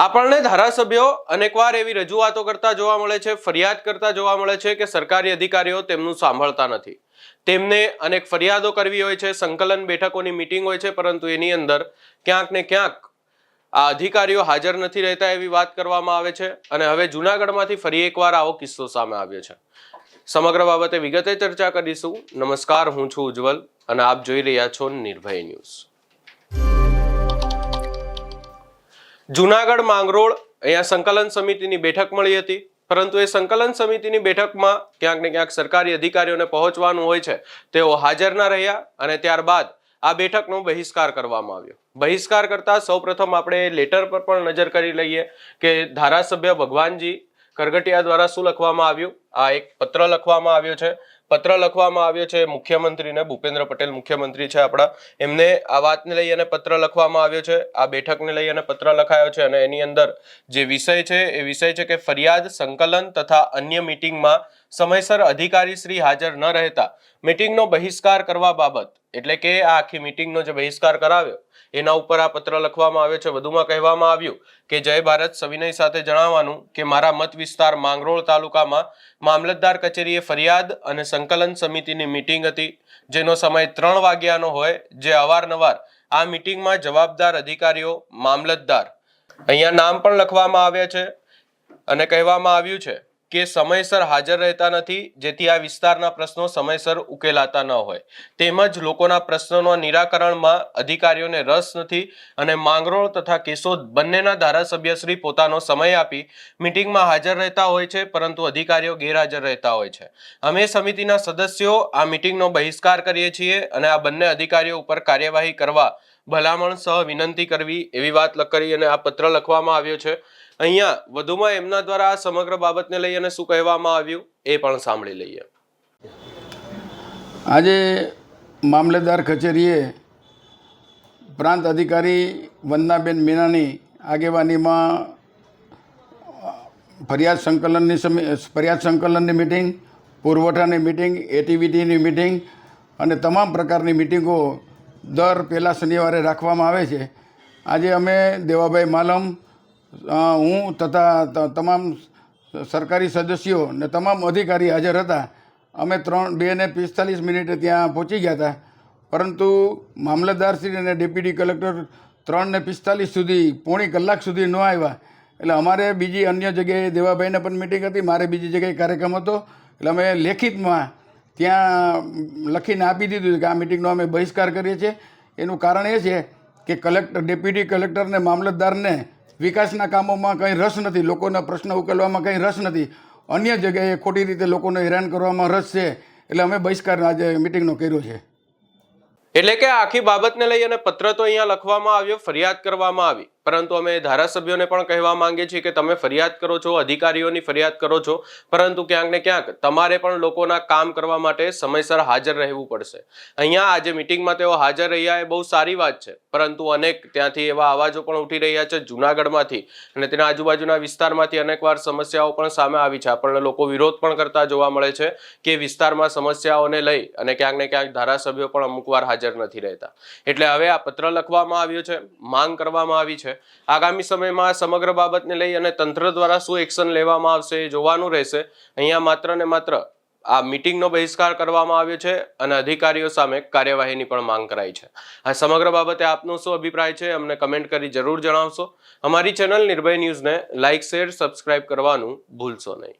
આપણને ધારાસભ્યો અનેકવાર એવી રજૂઆતો કરતા જોવા મળે છે, ફરિયાદ કરતા જોવા મળે છે કે સરકારી અધિકારીઓ તેમનું સાંભળતા નથી. તેમને અનેક ફરિયાદો કરવી હોય છે, સંકલન બેઠકોની મિટિંગ હોય છે, પરંતુ એની અંદર ક્યાંક ને ક્યાંક આ અધિકારીઓ હાજર નથી રહેતા એવી વાત કરવામાં આવે છે અને હવે જુનાગઢમાંથી ફરી એકવાર આવો કિસ્સો સામે આવ્યો છે. સમગ્ર બાબતે વિગતે ચર્ચા કરીશું. નમસ્કાર, હું છું ઉજ્જવલ અને આપ જોઈ રહ્યા છો નિર્ભય ન્યૂઝ. જુનાગઢ માંગરોળ અહીંયા સંકલન સમિતિની બેઠક મળી હતી. પરંતુ એ સંકલન સમિતિની બેઠકમાં ક્યાંક ને ક્યાંક સરકારી અધિકારીઓને પહોંચવાનું હોય છે. તેઓ હાજર ના રહ્યા અને ત્યારબાદ આ બેઠકનો બહિષ્કાર કરવામાં આવ્યો. બહિષ્કાર કરતા સૌપ્રથમ આપણે લેટર પર પણ નજર કરી લઈએ કે ધારાસભ્ય ભગવાનજી કરગટિયા દ્વારા શું લખવામાં આવ્યું? આ એક પત્ર લખવામાં આવ્યો છે. પત્ર લખવામાં આવ્યો છે મુખ્યમંત્રીને ભૂપેન્દ્ર પટેલ મુખ્યમંત્રી છે આપણા, એમને આ વાતને લઈ અને પત્ર લખવામાં આવ્યો છે, આ બેઠકને લઈ અને પત્ર લખાયો છે અને એની અંદર જે વિષય છે, એ વિષય છે કે ફરિયાદ સંકલન તથા અન્ય મીટિંગમાં સમયસર અધિકારી શ્રી હાજર ન રહેતા મિટિંગનો બહિષ્કાર કરવા બાબત, એટલે કે આ આખી મીટિંગનો જે બહિષ્કાર કરાવ્યો, એના ઉપર આ પત્ર લખવામાં આવ્યો છે. વધુમાં કહેવામાં આવ્યું કે, જય ભારત સવિનય સાથે જણાવવાનું કે, મારા મત વિસ્તાર માંગરોળ તાલુકામાં મામલતદાર કચેરીએ ફરિયાદ અને સંકલન સમિતિની મિટિંગ હતી, જેનો સમય ત્રણ વાગ્યાનો હોય, જે અવારનવાર આ મીટિંગમાં જવાબદાર અધિકારીઓ, મામલતદાર. અહીંયા નામ પણ લખવામાં આવ્યા છે અને કહેવામાં આવ્યું છે કે સમયસર હાજર રહેતા નથી, જેથી આ વિસ્તારના પ્રશ્નો સમયસર ઉકેલાતા ન હોય. તેમજ લોકોના પ્રશ્નોના નિરાકરણમાં અધિકારીઓને રસ નથી અને માંગરોળ તથા કેશોદ બંનેના ધારાસભ્યશ્રી પોતાનો સમય આપી મીટિંગમાં હાજર રહેતા હોય છે, પરંતુ અધિકારીઓ ગેરહાજર રહેતા હોય છે. અમે સમિતિના સદસ્યો આ મીટિંગનો બહિષ્કાર કરીએ છીએ અને આ બંને અધિકારીઓ ઉપર કાર્યવાહી કરવા ભલામણ સહ વિનંતી કરવી એવી વાત કરી અને આ પત્ર લખવામાં આવ્યો છે. અહીંયા વધુમાં એમના દ્વારા આ સમગ્ર બાબતને લઈ અને શું કહેવામાં આવ્યું એ પણ સાંભળી લઈએ. આજે મામલેદાર કચેરીએ પ્રાંત અધિકારી વંદનાબેન મીનાની આગેવાનીમાં ફરિયાદ સંકલનની ફરિયાદ સંકલનની મિટિંગ, પુરવઠાની મિટિંગ, એટીવીટીની મિટિંગ અને તમામ પ્રકારની મિટિંગો દર પહેલા શનિવારે રાખવામાં આવે છે. આજે અમે દેવાભાઈ માલમ હું તથા તમામ સરકારી સદસ્યો ને તમામ અધિકારી હાજર હતા. અમે ત્રણ બે ને પિસ્તાલીસ મિનિટે ત્યાં પહોંચી ગયા હતા. પરંતુ મામલતદારશ્રી અને ડેપ્યુટી કલેક્ટર ત્રણ ને પિસ્તાલીસ સુધી, પોણી કલાક સુધી ન આવ્યા. એટલે અમારે બીજી અન્ય જગ્યાએ દેવાભાઈને પણ મિટિંગ હતી, મારે બીજી જગ્યાએ કાર્યક્રમ હતો. એટલે અમે લેખિતમાં ત્યાં લખીને આપી દીધું કે આ મિટિંગનો અમે બહિષ્કાર કરીએ છીએ. એનું કારણ એ છે કે કલેક્ટર, ડેપ્યુટી કલેક્ટરને મામલતદારને વિકાસના કામોમાં કંઈ રસ નથી, લોકોના પ્રશ્ન ઉકેલવામાં કંઈ રસ નથી. અન્ય જગ્યાએ ખોટી રીતે લોકોને હેરાન કરવામાં રસ છે. એટલે અમે બહિષ્કાર આજે મિટિંગનો કર્યો છે. એટલે કે આખી બાબતને લઈ અને પત્ર તો અહીંયા લખવામાં આવ્યો, ફરિયાદ કરવામાં આવી. પરંતુ અમે ધારાસભ્યોને પણ કહેવા માંગીએ છીએ કે તમે ફરિયાદ કરો છો, અધિકારીઓની ફરિયાદ કરો છો, પરંતુ ક્યાંક ને ક્યાંક તમારે પણ લોકોના કામ કરવા માટે સમયસર હાજર રહેવું પડશે. અહીંયા આજે મિટિંગમાં તેઓ હાજર રહ્યા એ બહુ સારી વાત છે, પરંતુ અનેક ત્યાંથી એવા અવાજો પણ ઉઠી રહ્યા છે જુનાગઢમાંથી અને તેના આજુબાજુના વિસ્તારમાંથી અનેકવાર સમસ્યાઓ પણ સામે આવી છે. આપણને લોકો વિરોધ પણ કરતા જોવા મળે છે કે વિસ્તારમાં સમસ્યાઓને લઈ અને ક્યાંક ને ક્યાંક ધારાસભ્યો પણ અમુક વાર હાજર નથી રહેતા. એટલે હવે આ પત્ર લખવામાં આવ્યો છે, માંગ કરવામાં આવી છે આગામી સમયમાં સમગ્ર બાબતને લઈ અને તંત્ર દ્વારા શું એક્શન લેવામાં આવશે એ જોવાનું રહેશે. અહીંયા માત્ર ને માત્ર આ મીટિંગનો બહિષ્કાર કરવામાં આવ્યો છે અને અધિકારીઓ સામે કાર્યવાહીની પણ માંગ કરાઈ છે. આ સમગ્ર બાબતે આપનો શું અભિપ્રાય છે અમને કમેન્ટ કરી જરૂર જણાવશો. અમારી ચેનલ નિર્ભય ન્યૂઝને લાઇક શેર, સબસ્ક્રાઇબ કરવાનું ભૂલશો નહીં.